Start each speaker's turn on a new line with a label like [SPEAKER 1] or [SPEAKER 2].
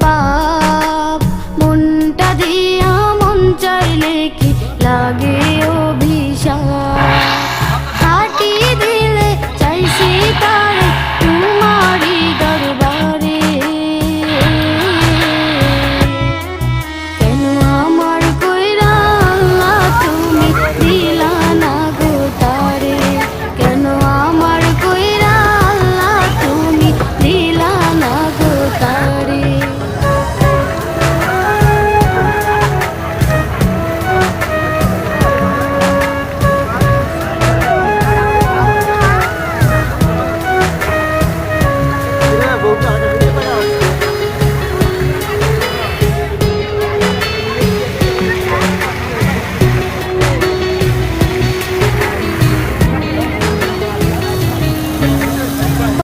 [SPEAKER 1] পায়